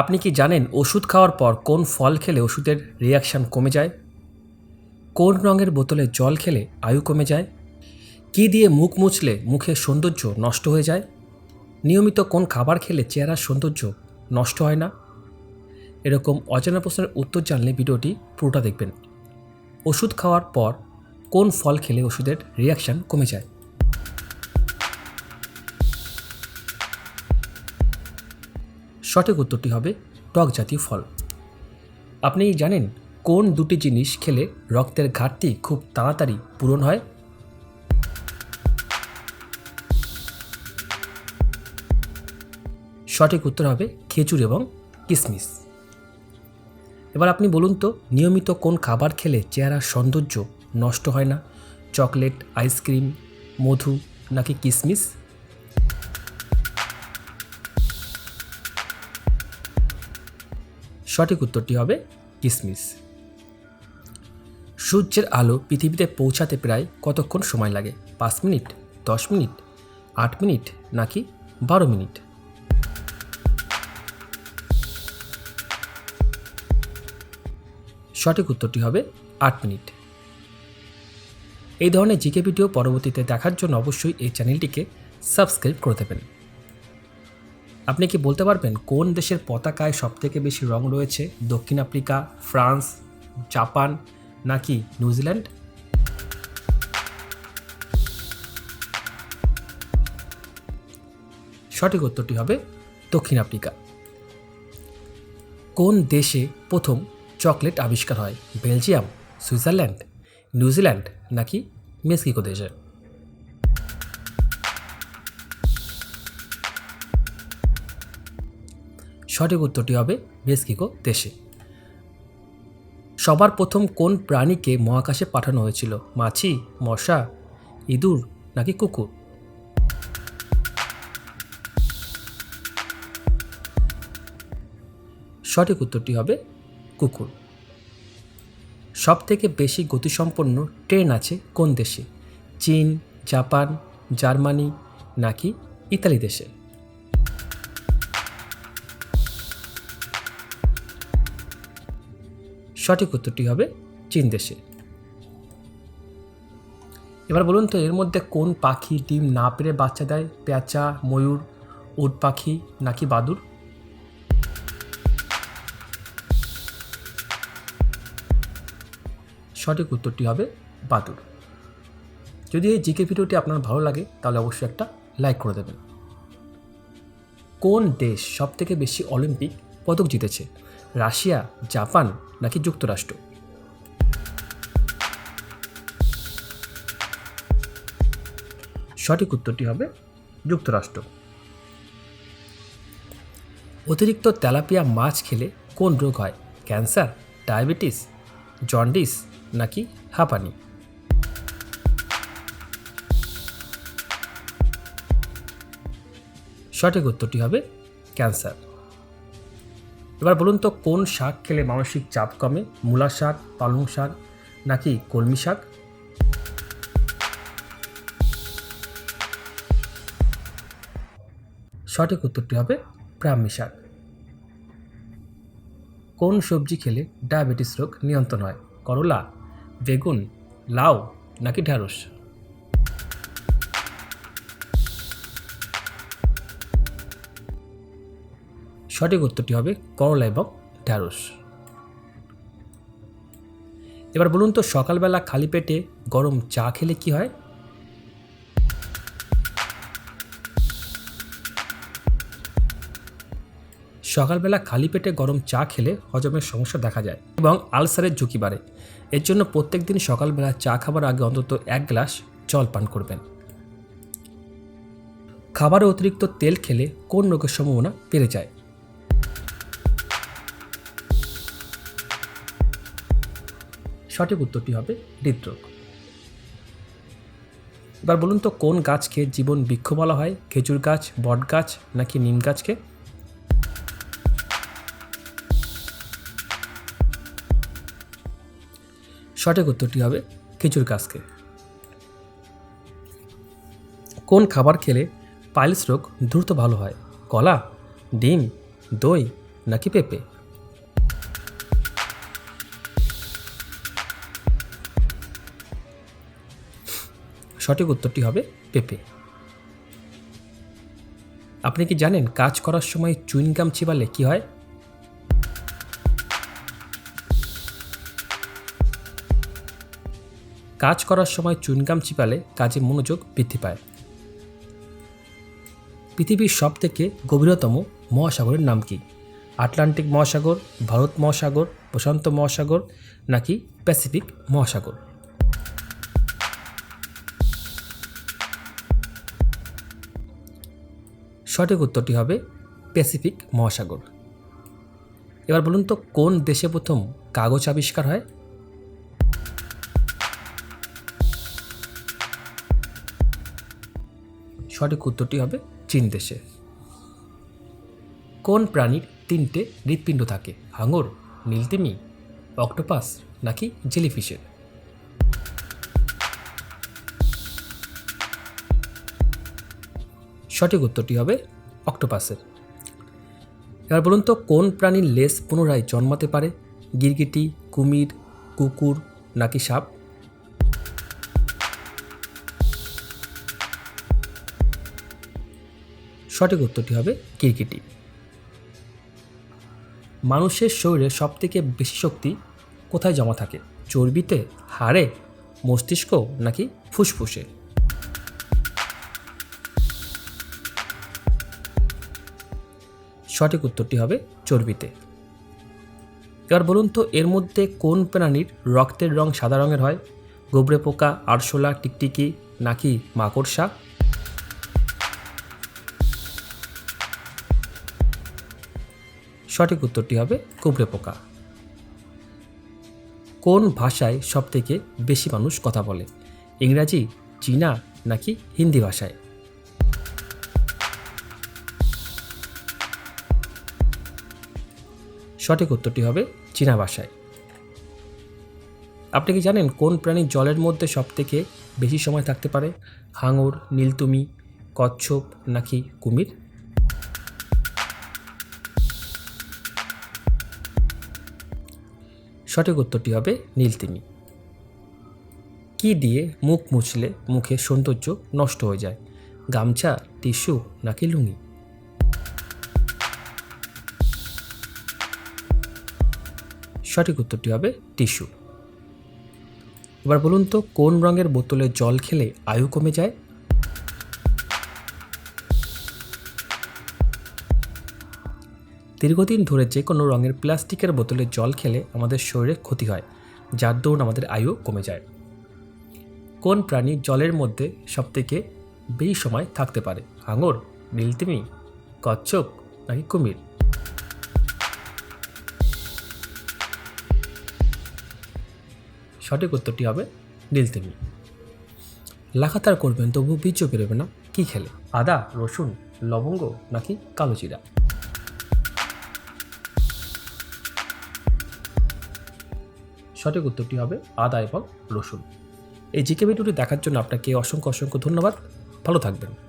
আপনি কি জানেন ওষুধ খাওয়ার পর কোন ফল খেলে ওষুধের রিয়াকশান কমে যায়? কোন রঙের বোতলে জল খেলে আয়ু কমে যায়? কী দিয়ে মুখ মুছলে মুখের সৌন্দর্য নষ্ট হয়ে যায়? নিয়মিত কোন খাবার খেলে চেহারার সৌন্দর্য নষ্ট হয় না? এরকম অজানা প্রশ্নের উত্তর জানলে ভিডিওটি পুরোটা দেখবেন। ওষুধ খাওয়ার পর কোন ফল খেলে ওষুধের রিয়াকশান কমে যায়? সঠিক উত্তরটি হবে টক জাতীয় ফল। আপনি জানেন কোন দুটি জিনিস খেলে রক্তের ঘাটতি খুব তাড়াতাড়ি পূরণ হয়? সঠিক উত্তর হবে খেজুর এবং কিশমিশ এবার আপনি বলুন তো, নিয়মিত কোন খাবার খেলে চেহারার সৌন্দর্য নষ্ট হয় না? চকলেট, আইসক্রিম, মধু নাকি কিশমিশ সঠিক উত্তরটি হবে কিসমিস। সূর্যের আলো পৃথিবীতে পৌঁছাতে প্রায় কতক্ষণ সময় লাগে? পাঁচ মিনিট, দশ মিনিট, আট মিনিট, নাকি বারো মিনিট? সঠিক উত্তরটি হবে আট মিনিট। এই ধরনের জিকে ভিডিও পরবর্তীতে দেখার জন্য অবশ্যই এই চ্যানেলটিকে সাবস্ক্রাইব করে দেবেন। আপনি কি বলতে পারবেন কোন দেশের পতাকায় সবথেকে বেশি রং রয়েছে? দক্ষিণ আফ্রিকা, ফ্রান্স, জাপান, নাকি নিউজিল্যান্ড সঠিক উত্তরটি হবে দক্ষিণ আফ্রিকা। কোন দেশে প্রথম চকলেট আবিষ্কার হয়? বেলজিয়াম, সুইজারল্যান্ড নিউজিল্যান্ড নাকি মেক্সিকো দেশে? সঠিক উত্তরটি হবে মেক্সিকো দেশে। সবার প্রথম কোন প্রাণীকে মহাকাশে পাঠানো হয়েছিল? মাছি, মশা, ইঁদুর নাকি কুকুর? সঠিক উত্তরটি হবে কুকুর। সব থেকে বেশি গতিসম্পন্ন ট্রেন আছে কোন দেশে? চীন, জাপান, জার্মানি নাকি ইতালি দেশে? সঠিক উত্তরটি হবে চীন দেশে। এবার বলুন তো, এর মধ্যে কোন পাখি ডিম না পেরে বাচ্চা দেয়? পেঁচা, ময়ূর, উট পাখি নাকি বাদুর সঠিক উত্তরটি হবে বাদুর যদি এই জিকে ভিডিওটি আপনার ভালো লাগে, তাহলে অবশ্যই একটা লাইক করে দেবেন। কোন দেশ সবথেকে বেশি অলিম্পিক পদক জিতেছে রাশিয়া, জাপান নাকি যুক্তরাষ্ট্র? সঠিক উত্তরটি হবে যুক্তরাষ্ট্র। অতিরিক্ত তেলাপিয়া মাছ খেলে কোন রোগ হয়? ক্যান্সার, ডায়াবেটিস, জন্ডিস নাকি হাঁপানি? সঠিক উত্তরটি হবে ক্যান্সার। এবার বলুন তো, কোন শাক খেলে মানসিক চাপ কমে? মূলা শাক, পালং শাক, নাকি কলমি শাক? সঠিক উত্তরটি হবে ব্রাহ্মী শাক। কোন সবজি খেলে ডায়াবেটিস রোগ নিয়ন্ত্রণ হয়? করলা, বেগুন, লাউ, নাকি ঢ্যাঁড়স সঠিক উত্তরটি হবে করলা এবং ঢ্যাঁড়স। এবার বলুন তো, সকালবেলা খালি পেটে গরম চা খেলে কি হয়? সকালবেলা খালি পেটে গরম চা খেলে হজমের সমস্যা দেখা যায় এবং আলসারের ঝুঁকি বাড়ে। এর জন্য প্রত্যেক দিন সকালবেলা চা খাবার আগে অন্তত এক গ্লাস জল পান করবেন। খাবারে অতিরিক্ত তেল খেলে কোন রোগের সম্ভাবনা বেড়ে যায়? সঠিক উত্তরটি হবে হৃদরোগ। এবার বলুন তো, কোন গাছকে জীবন বৃক্ষ বলা হয়? খেজুর গাছ, বট গাছ, নাকি নিম গাছকে? সঠিক উত্তরটি হবে খেজুর গাছকে। কোন খাবার খেলে পাইলস রোগ দ্রুত ভালো হয়? কলা, ডিম, দই, নাকি পেঁপে? সঠিক উত্তরটি হবে পেঁপে। আপনি কি জানেন কাজ করার সময় চুইনগাম চিবালে কি হয়? কাজ করার সময় চুইনগাম চিপালে কাজে মনোযোগ বৃদ্ধি পায়। পৃথিবীর সবথেকে গভীরতম মহাসাগরের নাম কি? আটলান্টিক মহাসাগর, ভারত মহাসাগর, প্রশান্ত মহাসাগর নাকি প্যাসিফিক মহাসাগর? সঠিক উত্তরটি হবে প্যাসিফিক মহাসাগর। এবার বলুন তো, কোন দেশে প্রথম কাগজ আবিষ্কার হয়? সঠিক উত্তরটি হবে চীন দেশে। কোন প্রাণীর তিনটে হৃৎপিণ্ড থাকে? হাঙর, নীলতিমি, অক্টোপাস নাকি জেলিফিশের? সঠিক উত্তরটি হবে অক্টোপাসের। এবার বলুন তো, কোন প্রাণীর লেজ পুনরায় জন্মাতে পারে? গিরগিটি, কুমির, কুকুর নাকি সাপ? সঠিক উত্তরটি হবে কিরকিটি মানুষের শরীরে সবথেকে বেশি শক্তি কোথায় জমা থাকে? চর্বিতে, হাড়ে, মস্তিষ্ক নাকি ফুসফুসে? সঠিক উত্তরটি হবে চর্বিতে। এবার বলুন তো, এর মধ্যে কোন প্রাণীর রক্তের রং সাদা রঙের হয়? গোবরে পোকা, আরশোলা, টিকটিকি নাকি মাকড়সা? সঠিক উত্তরটি হবে কুবড়ে পোকা। কোন ভাষায় সবথেকে বেশি মানুষ কথা বলে? ইংরাজি, চীনা নাকি হিন্দি ভাষায়? সঠিক উত্তরটি হবে চীনা ভাষায়। আপনি কি জানেন কোন প্রাণী জলের মধ্যে সবথেকে বেশি সময় থাকতে পারে? হাঙর, নীলতুমি, কচ্ছপ নাকি কুমির? সঠিক উত্তরটি হবে নীলতিমি। কি দিয়ে মুখ মুছলে মুখে সৌন্দর্য নষ্ট হয়ে যায়? গামছা, টিস্যু নাকি লুঙ্গি? সঠিক উত্তরটি হবে টিস্যু। এবার বলুন তো, কোন রঙের বোতলে জল খেলে আয়ু কমে যায়? দীর্ঘদিন ধরে যে কোনো রঙের প্লাস্টিকের বোতলে জল খেলে আমাদের শরীরে ক্ষতি হয়, যার দরুন আমাদের আয়ু কমে যায়। কোন প্রাণী জলের মধ্যে সবথেকে বেশি সময় থাকতে পারে? হাঙর নীলতিমি, কচ্ছপ নাকি কুমির? সঠিক উত্তরটি হবে নীল নীলতিমি লাখাতার করবেন, তবু বীর্য বেরোবে না। কি খেলে? আদা, রসুন, লবঙ্গ নাকি কালো জিরা? সঠিক উত্তরটি হবে আদা এবং রসুন। এই জিকে ভিডিওটি দেখার জন্য আপনাকে অসংখ্য অসংখ্য ধন্যবাদ। ভালো থাকবেন।